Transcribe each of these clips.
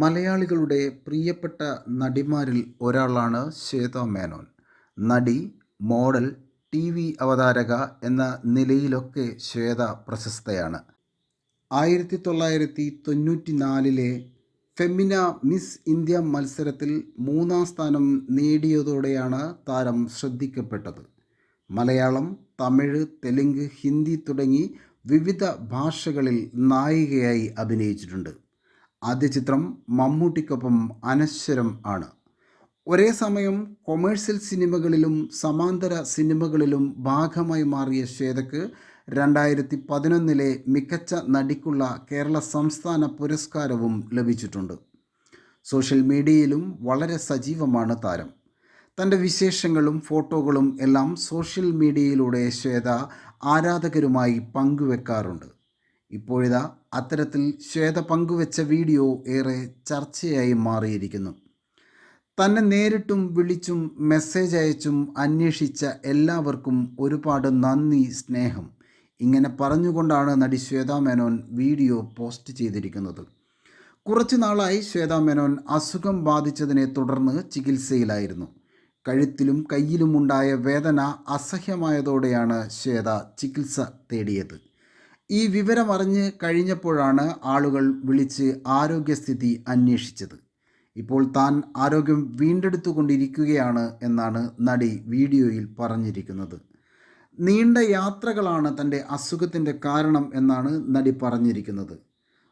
മലയാളികളുടെ പ്രിയപ്പെട്ട നടിമാരിൽ ഒരാളാണ് ശ്വേത മേനോൻ. നടി മോഡൽ ടി വി അവതാരക എന്ന നിലയിലൊക്കെ ശ്വേത പ്രശസ്തയാണ്. ആയിരത്തി തൊള്ളായിരത്തി തൊണ്ണൂറ്റി നാലിലെ ഫെമിന മിസ് ഇന്ത്യ മത്സരത്തിൽ മൂന്നാം സ്ഥാനം നേടിയതോടെയാണ് താരം ശ്രദ്ധിക്കപ്പെട്ടത്. മലയാളം തമിഴ് തെലുങ്ക് ഹിന്ദി തുടങ്ങി വിവിധ ഭാഷകളിൽ നായികയായി അഭിനയിച്ചിട്ടുണ്ട്. ആദ്യ ചിത്രം മമ്മൂട്ടിക്കൊപ്പം അനശ്വരം ആണ്. ഒരേ സമയം കൊമേഴ്സ്യൽ സിനിമകളിലും സമാന്തര സിനിമകളിലും ഭാഗമായി മാറിയ ശ്വേതക്ക് രണ്ടായിരത്തി പതിനൊന്നിലെ മികച്ച നടിക്കുള്ള കേരള സംസ്ഥാന പുരസ്കാരവും ലഭിച്ചിട്ടുണ്ട്. സോഷ്യൽ മീഡിയയിലും വളരെ സജീവമാണ് താരം. തന്റെ വിശേഷങ്ങളും ഫോട്ടോകളും എല്ലാം സോഷ്യൽ മീഡിയയിലൂടെ ശ്വേത ആരാധകരുമായി പങ്കുവെക്കാറുണ്ട്. ഇപ്പോഴിതാ അത്തരത്തിൽ ശ്വേത പങ്കുവെച്ച വീഡിയോ ഏറെ ചർച്ചയായി മാറിയിരിക്കുന്നു. തന്നെ നേരിട്ടും വിളിച്ചും മെസ്സേജ് അയച്ചും അന്വേഷിച്ച എല്ലാവർക്കും ഒരുപാട് നന്ദി സ്നേഹം. ഇങ്ങനെ പറഞ്ഞുകൊണ്ടാണ് നടി ശ്വേതാ മേനോൻ വീഡിയോ പോസ്റ്റ് ചെയ്തിരിക്കുന്നത്. കുറച്ചു നാളായി ശ്വേതാ മേനോൻ അസുഖം ബാധിച്ചതിനെ തുടർന്ന് ചികിത്സയിലായിരുന്നു. കഴുത്തിലും കയ്യിലുമുണ്ടായ വേദന അസഹ്യമായതോടെയാണ് ശ്വേത ചികിത്സ തേടിയത്. ഈ വിവരം അറിഞ്ഞ് കഴിഞ്ഞപ്പോഴാണ് ആളുകൾ വിളിച്ച് ആരോഗ്യസ്ഥിതി അന്വേഷിച്ചത്. ഇപ്പോൾ താൻ ആരോഗ്യം വീണ്ടെടുത്തുകൊണ്ടിരിക്കുകയാണ് എന്നാണ് നടി വീഡിയോയിൽ പറഞ്ഞിരിക്കുന്നത്. നീണ്ട യാത്രകളാണ് തന്റെ അസുഖത്തിന്റെ കാരണം എന്നാണ് നടി പറഞ്ഞിരിക്കുന്നത്.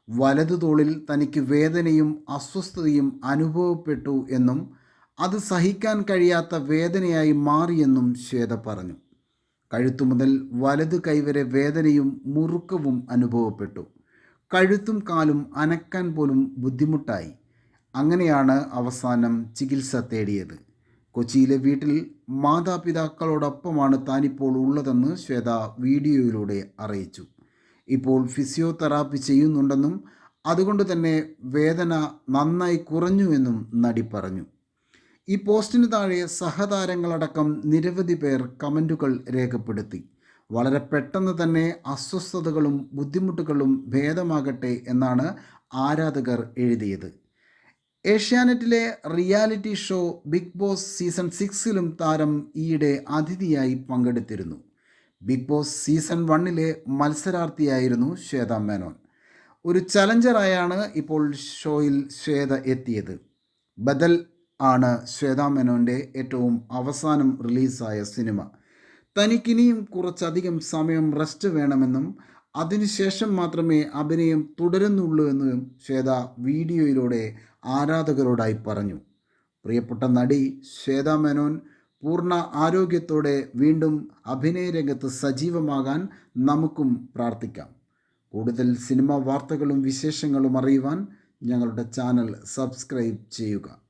വലതു തോളിൽ തനിക്ക് വേദനയും അസ്വസ്ഥതയും അനുഭവപ്പെട്ടു എന്നും അത് സഹിക്കാൻ കഴിയാത്ത വേദനയായി മാറിയെന്നും ശ്വേത പറഞ്ഞു. കഴുത്തു മുതൽ വലതു കൈവരെ വേദനയും മുറുക്കവും അനുഭവപ്പെട്ടു. കഴുത്തും കാലും അനക്കാൻ പോലും ബുദ്ധിമുട്ടായി. അങ്ങനെയാണ് അവസാനം ചികിത്സ തേടിയത്. കൊച്ചിയിലെ വീട്ടിൽ മാതാപിതാക്കളോടൊപ്പമാണ് താനിപ്പോൾ ഉള്ളതെന്ന് ശ്വേത വീഡിയോയിലൂടെ അറിയിച്ചു. ഇപ്പോൾ ഫിസിയോതെറാപ്പി ചെയ്യുന്നുണ്ടെന്നും അതുകൊണ്ട് തന്നെ വേദന നന്നായി കുറഞ്ഞു എന്നും നടി പറഞ്ഞു. ഈ പോസ്റ്റിന് താഴെ സഹതാരങ്ങളടക്കം നിരവധി പേർ കമന്റുകൾ രേഖപ്പെടുത്തി. വളരെ പെട്ടെന്ന് തന്നെ അസ്വസ്ഥതകളും ബുദ്ധിമുട്ടുകളും ഭേദമാകട്ടെ എന്നാണ് ആരാധകർ എഴുതിയത്. ഏഷ്യാനെറ്റിലെ reality show Big Boss season സിക്സിലും താരം ഈയിടെ അതിഥിയായി പങ്കെടുത്തിരുന്നു. ബിഗ് ബോസ് സീസൺ വണ്ണിലെ മത്സരാർത്ഥിയായിരുന്നു ശ്വേത മേനോൻ. ഒരു ചലഞ്ചറായാണ് ഇപ്പോൾ ഷോയിൽ ശ്വേത എത്തിയത്. ബദൽ ആണ് ശ്വേതാ മേനോന്റെ ഏറ്റവും അവസാനം റിലീസായ സിനിമ. തനിക്കിനിയും കുറച്ചധികം സമയം റെസ്റ്റ് വേണമെന്നും അതിനുശേഷം മാത്രമേ അഭിനയം തുടരുന്നുള്ളൂ എന്നും ശ്വേത വീഡിയോയിലൂടെ ആരാധകരോടായി പറഞ്ഞു. പ്രിയപ്പെട്ട നടി ശ്വേത മേനോൻ പൂർണ ആരോഗ്യത്തോടെ വീണ്ടും അഭിനയ രംഗത്ത് സജീവമാകാൻ നമുക്കും പ്രാർത്ഥിക്കാം. കൂടുതൽ സിനിമാ വാർത്തകളും വിശേഷങ്ങളും അറിയുവാൻ ഞങ്ങളുടെ ചാനൽ സബ്സ്ക്രൈബ് ചെയ്യുക.